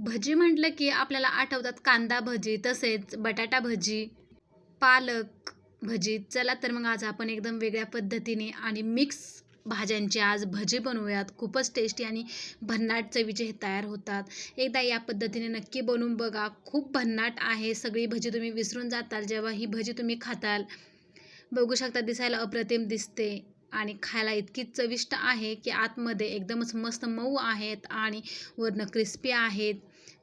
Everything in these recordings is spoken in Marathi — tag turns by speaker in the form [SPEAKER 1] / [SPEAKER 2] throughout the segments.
[SPEAKER 1] भजी म्हटलं की आपल्याला आठवतात कांदा भजी तसेच बटाटा भजी पालक भजी. चला तर मग आज आपण एकदम वेगळ्या पद्धतीने आणि मिक्स भाज्यांची आज भजी बनवूयात. खूपच टेस्टी आणि भन्नाट चवीचे हे तयार होतात. एकदा या पद्धतीने नक्की बनवून बघा. खूप भन्नाट आहे. सगळी भजी तुम्ही विसरून जाताल. जेव्हा ही भजी तुम्ही खाताल बघू शकता दिसायला अप्रतिम दिसते आणि खायला इतकी चविष्ट आहे की आतमध्ये एकदमच मस्त मऊ आहेत आणि वरनं क्रिस्पी आहेत.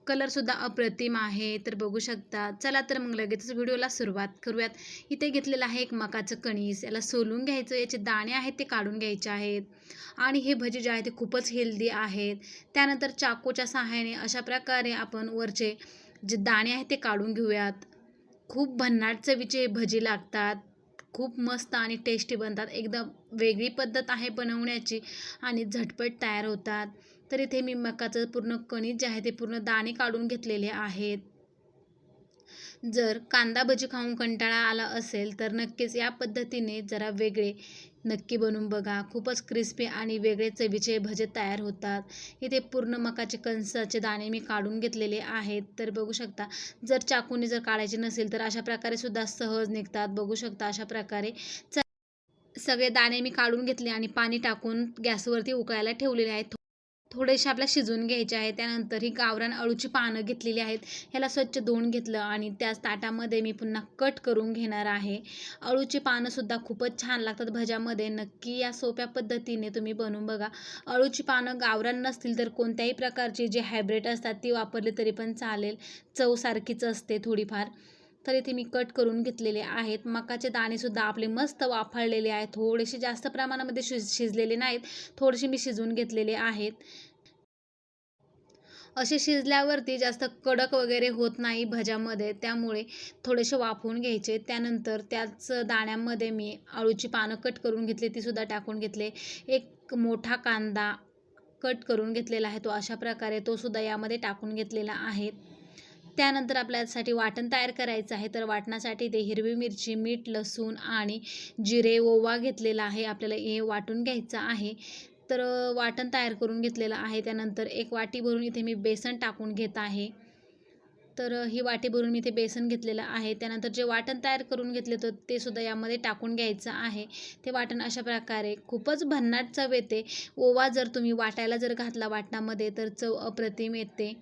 [SPEAKER 1] कलरसुद्धा अप्रतिम आहे तर बघू शकता. चला तर मग लगेचच व्हिडिओला सुरुवात करूयात. इथे घेतलेलं आहे एक मकाचं कणीस. याला सोलून घ्यायचं. याचे दाणे आहेत ते काढून घ्यायचे आहेत. आणि हे भजे जे आहे ते खूपच हेल्दी आहेत. त्यानंतर चाकूच्या सहाय्याने अशा प्रकारे आपण वरचे जे दाणे आहेत ते काढून घेऊयात. खूप भन्नाट चवीचे भजी लागतात. खूप मस्त आणि टेस्टी बनतात. एकदम वेगळी पद्धत आहे बनवण्याची आणि झटपट तयार होतात. तर इथे मी मकाचं पूर्ण कणिज जे आहे ते पूर्ण दाणे काढून घेतलेले आहेत. जर कांदा भजी खाऊन कंटाळा आला असेल तर नक्कीच या पद्धतीने जरा वेगळे नक्की बनवून बघा. खूपच क्रिस्पी आणि वेगळे चवीचे भजे तयार होतात. इथे पूर्ण मकाचे कणसाचे दाणे मी काढून घेतलेले आहेत. तर बघू शकता जर चाकूने जर काढायचे नसेल तर अशा प्रकारे सुद्धा सहज निघतात. बघू शकता अशा प्रकारे. च सगळे दाणे मी काढून घेतले आणि पाणी टाकून गॅसवरती उकळायला ठेवलेले आहेत. थोडेसे आपल्या शिजवून घ्यायचे आहे. त्यानंतर ही गावरान अळूची पानं घेतलेली आहेत. ह्याला स्वच्छ धुवून घेतलं आणि त्याच ताटामध्ये मी पुन्हा कट करून घेणार आहे. अळूची पानंसुद्धा खूपच छान लागतात भज्यामध्ये. नक्की या सोप्या पद्धतीने तुम्ही बनवून बघा. अळूची पानं गावरान नसतील तर कोणत्याही प्रकारची जे हायब्रेड असतात ती वापरली तरी पण चालेल. चव सारखीच असते थोडीफार. तर इथे मी कट करून घेतलेले आहेत. मकाचे दाणेसुद्धा आपले मस्त वाफळलेले आहेत. थोडेसे जास्त प्रमाणामध्ये शिज शिजलेले नाहीत. थोडेसे मी शिजवून घेतलेले आहेत. असे शिजल्यावरती जास्त कडक वगैरे होत नाही भज्यामध्ये. त्यामुळे थोडेसे वाफवून घ्यायचे. त्यानंतर त्याच दाण्यामध्ये मी अळूची पानं कट करून घेतली. तीसुद्धा टाकून घेतले. एक मोठा कांदा कट करून घेतलेला आहे तो. अशा प्रकारे तोसुद्धा यामध्ये टाकून घेतलेला आहे. त्यानंतर आपल्यासाठी वाटण तयार करायचं आहे. तर वाटणासाठी ते हिरवी मिरची मीठ लसूण आणि जिरे ओवा घेतलेला आहे. आपल्याला हे वाटून घ्यायचं आहे. तर वाटण तयार करून घेतलेलं आहे. त्यानंतर एक वाटी भरून इथे मी बेसन टाकून घेत आहे. तर ही वाटी भरून मी इथे बेसन घेतलेलं आहे. त्यानंतर जे वाटण तयार करून घेतले तर ते सुद्धा यामध्ये टाकून घ्यायचं आहे. ते वाटण अशा प्रकारे खूपच भन्नाट चव येते. ओवा जर तुम्ही वाटायला जर घातला वाटणामध्ये तर चव अप्रतिम येते.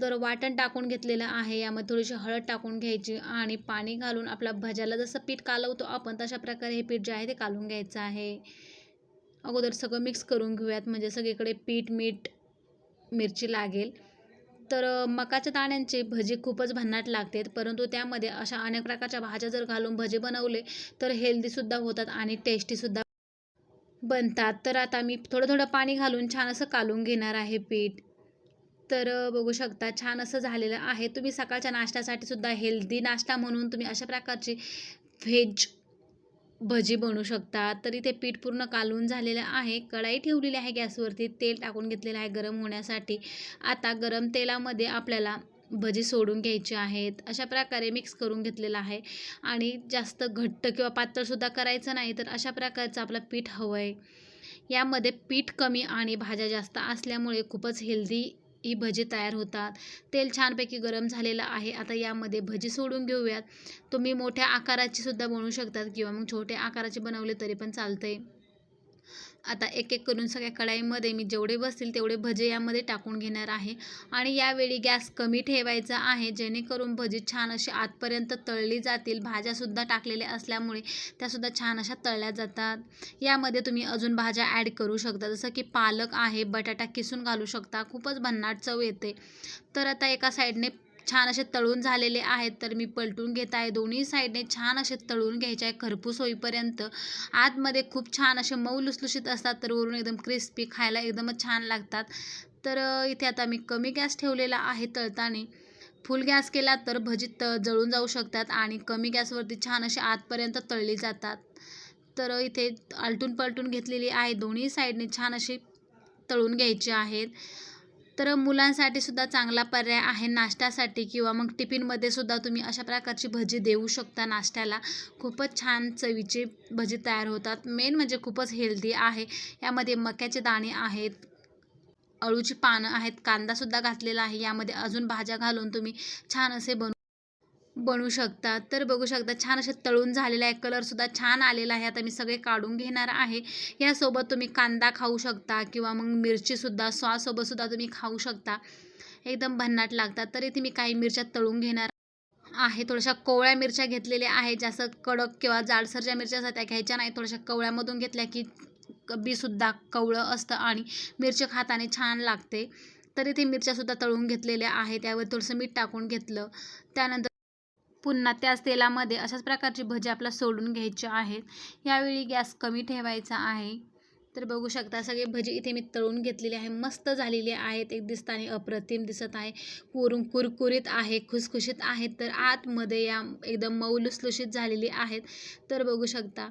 [SPEAKER 1] तर वाटण टाकून घेतलेलं आहे. यामध्ये थोडीशी हळद टाकून घ्यायची आणि पाणी घालून आपल्या भज्याला जसं पीठ कालवतो आपण तशा प्रकारे हे पीठ जे आहे ते कालून घ्यायचं आहे. अगोदर सगळं मिक्स करून घेऊयात. म्हणजे सगळीकडे पीठ मीठ मिरची लागेल. तर मकाच्या दाण्यांचे भजी खूपच भन्नाट लागते परंतु त्यामध्ये अशा अनेक प्रकारच्या भाज्या जर घालून भजे बनवले तर हेल्दीसुद्धा होतात आणि टेस्टीसुद्धा बनतात. तर आता मी थोडं थोडं पाणी घालून छान असं कालून घेणार आहे पीठ. तर बघू शकता छान असं झालेलं आहे. तुम्ही सकाळच्या नाश्त्यासाठी सुद्धा हेल्दी नाश्ता म्हणून तुम्ही अशा प्रकारचे व्हेज भजी बनवू शकता. तर इथे पीठ पूर्ण कालवून झालेलं आहे. कढाई ठेवलेली आहे गॅसवरती. तेल टाकून घेतलेलं आहे गरम होण्यासाठी. आता गरम तेलामध्ये आपल्याला भजी सोडून घ्यायची आहेत. अशा प्रकारे मिक्स करून घेतलेलं आहे. आणि जास्त घट्ट किंवा पातळसुद्धा करायचं नाही तर अशा प्रकारचं आपलं पीठ हवं आहे यामध्ये पीठ कमी आणि भाज्या जास्त असल्यामुळे खूपच हेल्दी ही भजी तयार होतात. तेल छानपैकी गरम झालेलं आहे. आता यामध्ये भजी सोडून घेऊयात तुम्ही मोठ्या आकाराची सुद्धा बनवू शकतात किंवा मग छोट्या आकाराचे बनवले तरी पण चालतंय. आता एक एक करून सगळ्या कढाईमध्ये मी जेवढे बसतील तेवढे भजे यामध्ये टाकून घेणार आहे. आणि यावेळी गॅस कमी ठेवायचा आहे जेणेकरून भजी छान अशी आतपर्यंत तळली जातील. भाज्यासुद्धा टाकलेल्या असल्यामुळे त्यासुद्धा छान अशा तळल्या जातात. यामध्ये तुम्ही अजून भाज्या ॲड करू शकता. जसं की पालक आहे बटाटा किसून घालू शकता. खूपच भन्नाट चव येते. तर आता एका साईडने छान असे तळून झालेले आहेत तर मी पलटून घेत आहे. दोन्ही साईडने छान असे तळून घ्यायचे आहे. खरपूस होईपर्यंत आतमध्ये खूप छान असे मऊ लुसलुशीत असतात तर वरून एकदम क्रिस्पी खायला एकदमच छान लागतात. तर इथे आता मी कमी गॅस ठेवलेला आहे तळताना. फुल गॅस केला तर भजी त जळून जाऊ शकतात आणि कमी गॅसवरती छान असे आतपर्यंत तळली जातात. तर इथे आलटून पलटून घेतलेली आहे. दोन्ही साईडने छान अशी तळून घ्यायची आहेत. तर मुलांसाठी सुद्धा चांगला पर्याय आहे नाश्त्यासाठी किंवा मग टिफिनमध्ये सुद्धा तुम्ही अशा प्रकारची भजी देऊ शकता नाश्त्याला. खूपच छान चवीचे भजी तयार होतात. मेन म्हणजे खूपच हेल्दी आहे. यामध्ये मक्याचे दाणे आहेत अळूची पानं आहेत कांदासुद्धा घातलेला आहे. यामध्ये अजून भाज्या घालून तुम्ही छान असे बनवू बनवू शकता तर बघू शकता छान असे तळून झालेला आहे कलरसुद्धा छान आलेला आहे. आता मी सगळे काढून घेणार आहे. यासोबत तुम्ही कांदा खाऊ शकता किंवा मग मिरचीसुद्धा सॉससोबतसुद्धा तुम्ही खाऊ शकता. एकदम भन्नाट लागतात. तर इथे मी काही मिरच्या तळून घेणार आहे. थोड्याशा कोवळ्या मिरच्या घेतलेल्या आहेत. जास्त कडक किंवा जाडसर ज्या मिरच्या असतात त्या घ्यायच्या नाही. थोड्याशा कवळ्यामधून घेतल्या की बीसुद्धा कवळं असतं आणि मिरची खाताने छान लागते. तर इथे मिरच्यासुद्धा तळून घेतलेल्या आहेत. त्यावर थोडंसं मीठ टाकून घेतलं. त्यानंतर पुन्हा त्याच तेलामध्ये अशाच प्रकारची भजी आपल्याला सोडून घ्यायची आहेत यावेळी गॅस कमी ठेवायचा आहे. तर बघू शकता सगळे भजी इथे मी तळून घेतलेले आहे. मस्त झालेले आहेत. एक दिसताना अप्रतिम दिसत आहे. कुरून कुरकुरीत आहे खुसखुशीत आहेत तर आतमध्ये या एकदम मऊ लुसलुशीत झालेली आहेत. तर बघू शकता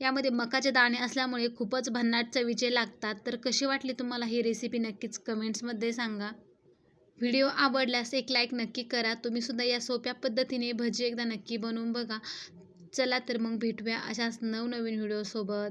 [SPEAKER 1] यामध्ये मकाचे दाणे असल्यामुळे खूपच भन्नाट चवीचे लागतात. तर कशी वाटली तुम्हाला ही रेसिपी नक्कीच कमेंट्समध्ये सांगा. व्हिडिओ आवडल्यास एक लाईक नक्की करा. तुम्हीसुद्धा या सोप्या पद्धतीने भजी एकदा नक्की बनवून बघा. चला तर मग भेटूया अशाच नवनवीन व्हिडिओसोबत.